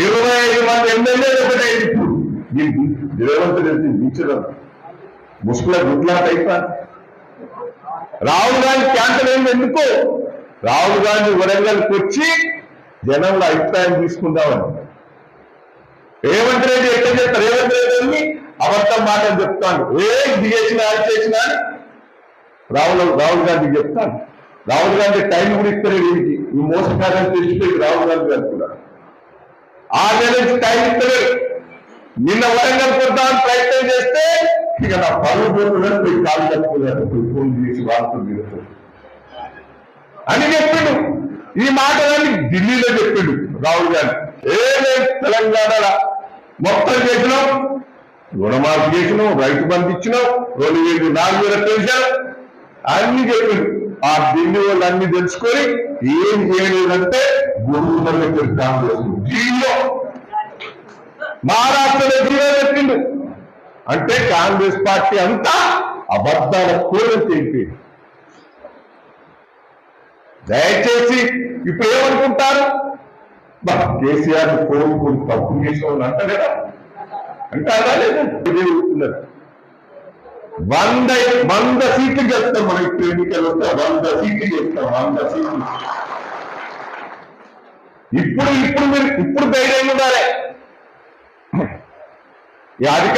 ఇరవై ఐదు మంది ఎమ్మెల్యేలు ఒకటే ఇప్పుడు. దీనికి రేవంత్ రెడ్డి దించడం ముసుగుల గుడ్లాట అయిపోయింది రాహుల్ గాంధీ క్యాన్సర్ అయింది ఎందుకు? రాహుల్ గాంధీ వరంగల్కి వచ్చి జనంలో అభిప్రాయం తీసుకుందామని. రేవంత్ రెడ్డి ఎట్లా చెప్తారు రేవంత్ రెడ్డి అని అబద్ధం మాటలు చెప్తాను ఏ ఇది చేసినా అది చేసినా రాహుల్ రాహుల్ గాంధీ చెప్తాను రాహుల్ గాంధీ టైం కూడా ఇస్తారు వీడికి ఈ మోసకారం తెలిసిపోయి రాహుల్ గాంధీ గారు ఆరు నెలల నుంచి టైం ఇస్తారు నిన్న వరంగల్ కొద్దామని ప్రయత్నం చేస్తే ఇక నా పనులు పోతున్నాను పోయి కాలు కట్టుకున్నారు ఫోన్ చేసి వార్తలు దిగుతారు అని చెప్పిండు. ఈ మాటలన్నీ ఢిల్లీలో చెప్పిండు రాహుల్ గాంధీ. ఏ తెలంగాణ మొత్తం చేసినాం? రుణమాఫీ చేసినాం రైతు బంధు ఇచ్చినాం రెండు వేలు నాలుగు వేల పెన్షన్. అన్ని చెప్పిండు. ఆ ఢిల్లీ వాళ్ళు అన్ని తెలుసుకొని ఏం చేయలేదంటే గురువు దగ్గర కాంగ్రెస్ ఢిల్లీలో మహారాష్ట్రలో జీరో చెప్పిండు అంటే కాంగ్రెస్ పార్టీ అంతా అబద్ధాల కూరలు తెలిపింది దయచేసి ఇప్పుడు ఏమనుకుంటారు? కేసీఆర్ కోరుకుని తప్పు చేసిన అంట కదా. అంటే అలా లేదు వంద వంద సీట్లు చెప్తాం మనం ఇప్పుడు ఎన్నికలు వస్తే వంద సీట్లు చెప్తాం వంద సీట్లు. ఇప్పుడు ఇప్పుడు మీరు ఇప్పుడు ధైర్యంగా ఉండాలి. ఈ అధికారం